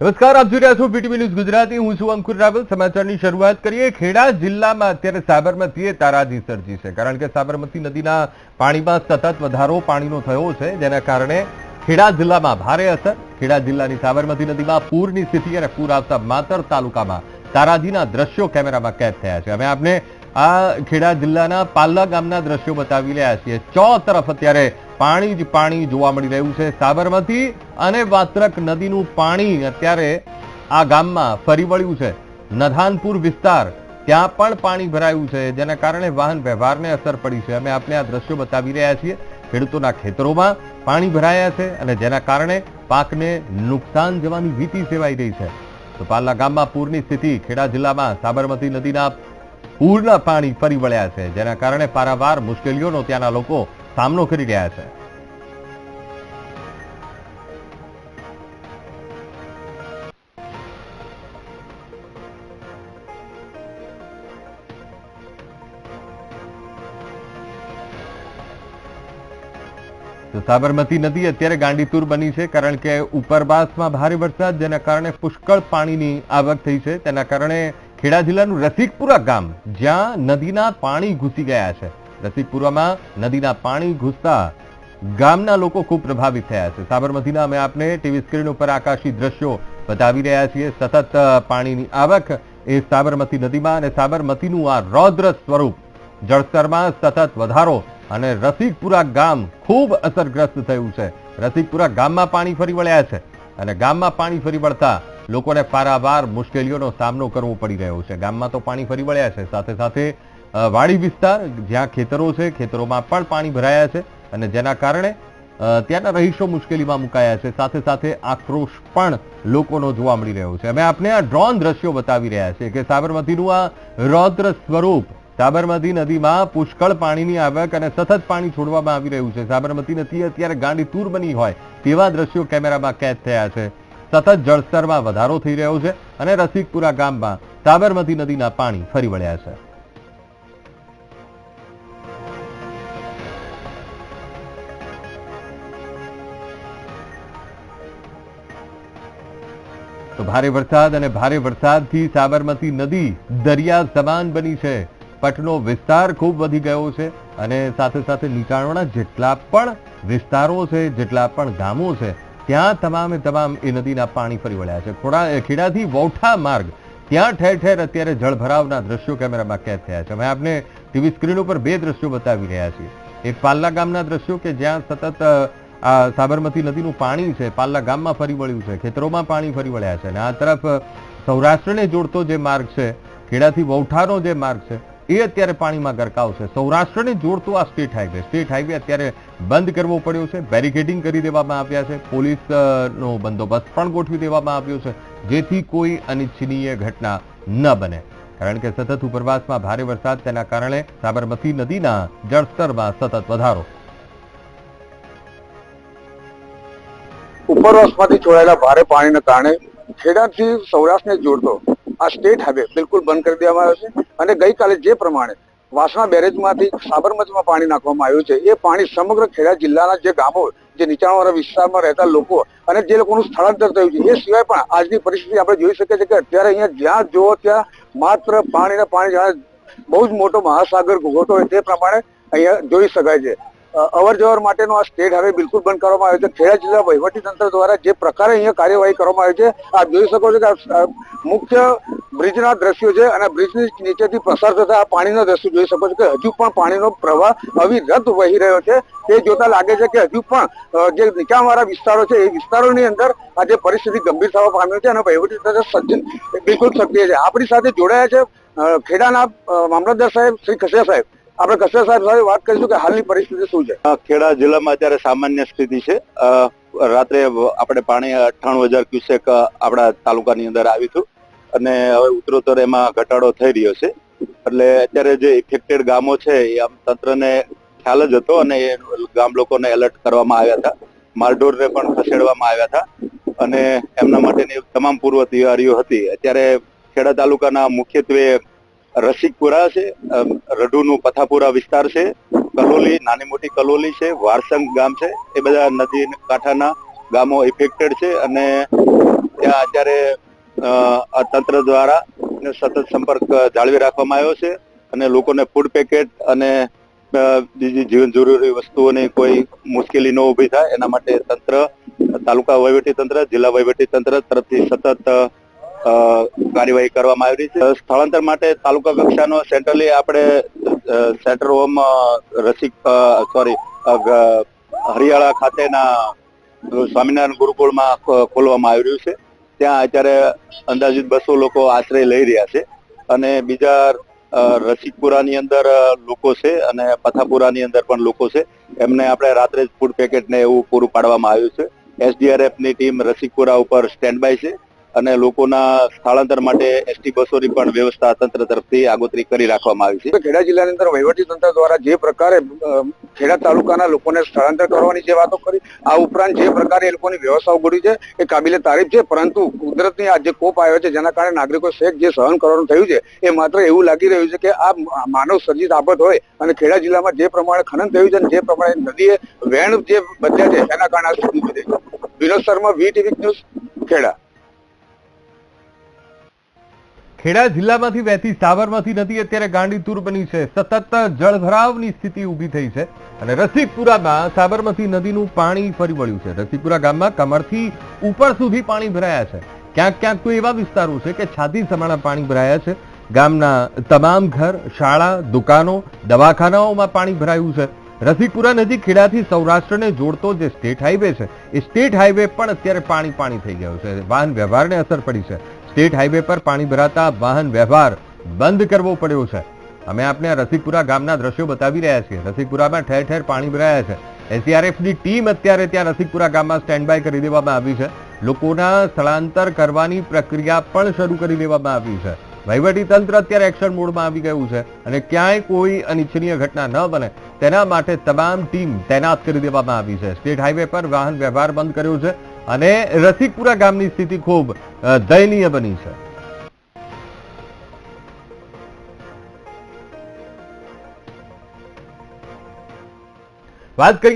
નમસ્કાર, આપ જોઈ રહ્યા છો બીટીવી ન્યૂઝ ગુજરાતી. હું છું અંકુર રાવલ. સમાચારની શરૂઆત કરીએ. ખેડા જિલ્લામાં અત્યારે સાબરમતીએ તારાજી સર્જી છે. કારણ કે સાબરમતી નદીના પાણીમાં સતત વધારો પાણીનો થયો છે, જેના કારણે ખેડા જિલ્લામાં ભારે અસર. ખેડા જિલ્લાની સાબરમતી નદીમાં પૂરની સ્થિતિ અને પૂર આવતા માતર તાલુકામાં તારાજીના દ્રશ્યો કેમેરામાં કેદ થયા છે. અમે આપને આ ખેડા જિલ્લાના પાલ્લા ગામના દ્રશ્યો બતાવી રહ્યા છીએ. ચો તરફ અત્યારે પાણી જ પાણી જોવા મળી રહ્યું છે સાબરમતી અને વાત્રક નદીનું પાણી અત્યારે આ ગામમાં ફરી વળ્યું છે. નધાનપુર વિસ્તાર, ત્યાં પણ પાણી ભરાયું છે, જેના કારણે વાહન વ્યવહારને અસર પડી છે. અમે આપને આ દ્રશ્યો બતાવી રહ્યા છીએ. ખેડૂતોના ખેતરોમાં પાણી ભરાયા છે અને જેના કારણે પાકને નુકસાન જવાની ભીતિ સેવાઈ રહી છે. તો પાલા ગામમાં પૂરની સ્થિતિ, ખેડા જિલ્લામાં સાબરમતી નદીના પૂરના પાણી ફરી વળ્યા છે, જેના કારણે પારાવાર મુશ્કેલીઓનો ત્યાંના લોકો સામનો કરી રહ્યા છે. સાબરમતી નદી અત્યારે ગાંડીતુર બની છે કારણ કે ઉપરવાસમાં ભારે વરસાદ, જેના કારણે પુષ્કળ પાણીની આવક થઈ છે. તેના કારણે ખેડા જિલ્લાનું રસિકપુરા ગામ, જ્યાં નદીના પાણી ઘૂસી ગયા છે. રસિકપુરામાં નદીના પાણી ઘૂસતા ગામના લોકો ખૂબ પ્રભાવિત થયા છે. સાબરમતીના અમે આપને ટીવી સ્ક્રીન ઉપર આકાશી દ્રશ્યો બતાવી રહ્યા છીએ. સતત પાણીની આવક એ સાબરમતી નદીમાં અને સાબરમતીનું આ રૌદ્ર સ્વરૂપ જળસ્તરમાં સતત વધારો અને રસિકપુરા ગામ ખૂબ અસરગ્રસ્ત થયું છે. રસિકપુરા ગામમાં પાણી ફરી વળ્યા છે અને ગામમાં પાણી ફરી વળતા લોકોને પારાવાર મુશ્કેલીઓનો સામનો કરવો પડી રહ્યો છે. ગામમાં તો પાણી ફરી વળ્યા છે. સાથે સાથે વાડી વિસ્તાર, જ્યાં ખેતરો છે, ખેતરોમાં પણ પાણી ભરાયા છે અને જેના કારણે ત્યાંના રહીશો મુશ્કેલીમાં મુકાયા છે. સાથે સાથે આક્રોશ પણ લોકોનો જોવા મળી રહ્યો છે. અમે આપને આ ડ્રોન દ્રશ્યો બતાવી રહ્યા છે કે સાબરમતીનું આ રૌદ્ર સ્વરૂપ, સાબરમતી નદીમાં પુષ્કળ પાણીની આવક અને સતત પાણી છોડવામાં આવી રહ્યું છે. સાબરમતી નદી અત્યારે ગાંડી તૂર બની હોય તેવા દ્રશ્યો કેમેરામાં કેદ થયા છે. સતત જળસ્તરમાં વધારો થઈ રહ્યો છે અને રસિકપુરા ગામમાં સાબરમતી નદીના પાણી ફરી વળ્યા છે. તો ભારે વરસાદ અને ભારે વરસાદથી સાબરમતી નદી દરિયા સમાન બની છે. પટનો વિસ્તાર ખૂબ વધી ગયો છે અને સાથે સાથે નીચાણવાળા જેટલા પણ વિસ્તારો છે, જેટલા પણ ગામો છે, ત્યાં તમામે તમામ એ નદીના પાણી ફરી વળ્યા છે. ખોડા ખેડાથી વૌઠા માર્ગ, ત્યાં ઠેર ઠેર અત્યારે જળભરાવના દ્રશ્યો કેમેરામાં કેદ થયા છે. અમે આપને ટીવી સ્ક્રીન ઉપર બે દ્રશ્યો બતાવી રહ્યા છીએ. એક પાલ્લા ગામના દ્રશ્યો કે જ્યાં સતત આ સાબરમતી નદીનું પાણી છે, પાલ્લા ગામમાં ફરી વળ્યું છે, ખેતરોમાં પાણી ફરી વળ્યા છે અને આ તરફ સૌરાષ્ટ્રને જોડતો જે માર્ગ છે ખેડાથી વૌઠાનો જે માર્ગ છે, એ અત્યારે પાણીમાં ગરકાવ છે. સૌરાષ્ટ્રને જોડતો આ સ્ટેટ હાઈવે સ્ટેટ હાઈવે અત્યારે બંધ કરવો પડ્યો છે, બેરિકેડિંગ કરી દેવામાં આવ્યા છે, પોલીસ નો બંદોબસ્ત પણ ગોઠવી દેવામાં આવ્યો છે, જેથી કોઈ અનિચ્છનીય ઘટના ન બને. કારણ કે સતત ઉપરવાસમાં ભારે વરસાદ તેના કારણે સાબરમતી નદીના જળસ્તરમાં સતત વધારો. ઉપરવાસમાંથી છોડાયેલા ભારે પાણીને કારણે ખેડાથી સૌરાષ્ટ્રને જોડતો આ સ્ટેટ હાઈવે બિલકુલ બંધ કરી દેવામાં આવ્યો છે અને ગઈકાલે જે પ્રમાણે વાસણા બેરેજમાંથી સાબરમતીમાં પાણી નાખવામાં આવ્યું છે, એ પાણી સમગ્ર ખેડા જિલ્લાના જે ગામો, જે નીચાણવાળા વિસ્તારમાં રહેતા લોકો અને જે લોકોનું સ્થળાંતર થયું છે, એ સિવાય પણ આજની પરિસ્થિતિ આપણે જોઈ શકીએ છીએ કે અત્યારે અહીંયા જ્યાં જુઓ ત્યાં માત્ર પાણીના પાણી જાણે બહુ જ મોટો મહાસાગર ઘોઘોટો હોય તે પ્રમાણે અહીંયા જોઈ શકાય છે. અવર જવર માટેનો આ સ્ટેટ હવે બિલકુલ બંધ કરવામાં આવ્યો છે. ખેડા જિલ્લા વહીવટી તંત્ર દ્વારા જે પ્રકારે અહીંયા કાર્યવાહી કરવામાં આવી છે, આપ જોઈ શકો છો કે મુખ્ય બ્રિજના દ્રશ્યો છે અને બ્રિજની નીચેથી પસાર થતા આ પાણીના દ્રશ્યો જોઈ શકો છો કે હજુ પણ પાણીનો પ્રવાહ અવિરત વહી રહ્યો છે. તે જોતા લાગે છે કે હજુ પણ જે નીચાણવાળા વિસ્તારો છે, એ વિસ્તારોની અંદર આજે પરિસ્થિતિ ગંભીર થવા પામી છે અને વહીવટી તંત્ર સજ્જ બિલકુલ સક્રિય છે. આપણી સાથે જોડાયા છે ખેડાના મામલતદાર સાહેબ, શ્રી કસિયા સાહેબ. આપણે કસિયા સાહેબ સાથે વાત કરીશું કે હાલની પરિસ્થિતિ શું છે? ખેડા જિલ્લામાં અત્યારે સામાન્ય સ્થિતિ છે. રાત્રે આપણે પાણી અઠ્ઠાણું હજાર ક્યુસેક આપણા તાલુકાની અંદર આવ્યું અને હવે ઉત્તરોત્તર એમાં ઘટાડો થઈ રહ્યો છે. એટલે અત્યારે જે ઇફેક્ટેડ ગામો છે, એ આમ તંત્રને ખ્યાલ જ હતો અને એ ગામ લોકોને એલર્ટ કરવામાં આવ્યા હતા. માલઢોરને પણ ખસેડવામાં આવ્યા હતા. અને એમના માટેની તમામ પૂર્વ તૈયારીઓ હતી. અત્યારે ખેડા તાલુકાના મુખ્યત્વે રસિકપુરા છે રઢુનું પથાપુરા વિસ્તાર છે, કલોલી, નાની મોટી કલોલી છે, વારસંગ ગામ છે, એ બધા નદી કાંઠાના ગામો ઇફેક્ટેડ છે અને ત્યાં અત્યારે તંત્ર દ્વારા સતત સંપર્ક જાળવી રાખવામાં આવ્યો છે અને લોકોને ફૂડ પેકેટ અને બીજી જીવન જરૂરી વસ્તુઓની કોઈ મુશ્કેલી ન ઊભી થાય, એના માટે તંત્ર, તાલુકા વહીવટી તંત્ર, જિલ્લા વહીવટી તંત્ર તરફથી સતત કાર્યવાહી કરવામાં આવી રહી છે. સ્થળાંતર માટે તાલુકા કક્ષાનો સેન્ટ્રલી આપણે centre home Rasik sorry Hariyala ખાતેના સ્વામિનારાયણ ગુરુકુળમાં ખોલવામાં આવી રહ્યું છે. ત્યાં અત્યારે અંદાજિત બસો લોકો આશ્રય લઈ રહ્યા છે અને બીજા રસિકપુરાની અંદર લોકો છે અને પથાપુરાની અંદર પણ લોકો છે. એમને આપણે રાત્રે જ ફૂડ પેકેટ ને એવું પૂરું પાડવામાં આવ્યું છે. એસડીઆરએફની ટીમ રસિકપુરા ઉપર સ્ટેન્ડ બાય છે. અને લોકોના સ્થળાંતર માટે એસટી બસોની પણ વ્યવસ્થા તંત્ર તરફથી આગોતરી કરી રાખવામાં આવી છે. ખેડા જિલ્લાની અંદર વહીવટી તંત્ર દ્વારા જે પ્રકારે ખેડા તાલુકાના લોકોને સ્થળાંતર કરવાની જે વાતો કરી, આ ઉપરાંત જે પ્રકારે એ લોકોની વ્યવસ્થાઓ ઘડી છે, એ કાબિલે તારીફ છે, પરંતુ કુદરતની આ જે કોપ આવ્યો છે, જેના કારણે નાગરિકો શેક જે સહન કરવાનું થયું છે, એ માત્ર એવું લાગી રહ્યું છે કે આ માનવ સર્જિત આફત હોય અને ખેડા જિલ્લામાં જે પ્રમાણે ખનન થયું છે અને જે પ્રમાણે નદીએ વેણ જે બદલ્યા છે, એના કારણે આ સ્થિતિ Vinod Sharma, V TV news, Kheda. Kheda જિલ્લામાંથી વહેતી સાબરમતી નદી અત્યારે ગાંડીતુર બની છે. સતત જળભરાવની સ્થિતિ ઊભી થઈ છે અને રસિકપુરામાં સાબરમતી નદીનું પાણી ફરી વળ્યું છે. રસિકપુરા ગામમાં કમરથી ઉપર સુધી પાણી ભરાયા છે. ક્યાંક ક્યાંક તો એવા વિસ્તારો છે કે છાતી સમાણા પાણી ભરાયા છે. ગામના તમામ ઘર, શાળા, દુકાનો, દવાખાનાઓમાં પાણી ભરાયું છે. રસિકપુરા નજીક ખેડાથી સૌરાષ્ટ્રને જોડતો જે સ્ટેટ હાઈવે છે, એ સ્ટેટ હાઈવે પણ અત્યારે પાણી પાણી થઈ ગયો છે. વાહન વ્યવહારને અસર પડી છે. સ્ટેટ હાઈવે પર પાણી ભરાતા વાહન વ્યવહાર બંધ કરવો પડ્યો છે. અમે આપને રસિકપુરા ગામના દ્રશ્યો બતાવી રહ્યા છીએ. રસિકપુરામાં ઠેર ઠેર પાણી ભરાયા છે. એસડીઆરએફની ટીમ અત્યારે ત્યાં રસિકપુરા ગામમાં સ્ટેન્ડ બાય કરી દેવામાં આવી છે. લોકોના સ્થળાંતર કરવાની પ્રક્રિયા પણ શરૂ કરી દેવામાં આવી છે. વહીવટી તંત્ર અત્યારે એક્શન મોડમાં આવી ગયું છે અને ક્યાંય કોઈ અનિચ્છનીય ઘટના ન બને. તેના માટે તમામ ટીમ તૈનાત કરી દેવામાં આવી છે. સ્ટેટ હાઈવે પર વાહન વ્યવહાર બંધ કર્યો છે. અને રસિકપુરા ગામની સ્થિતિ ખૂબ દયનીય બની છે. વાત કરીએ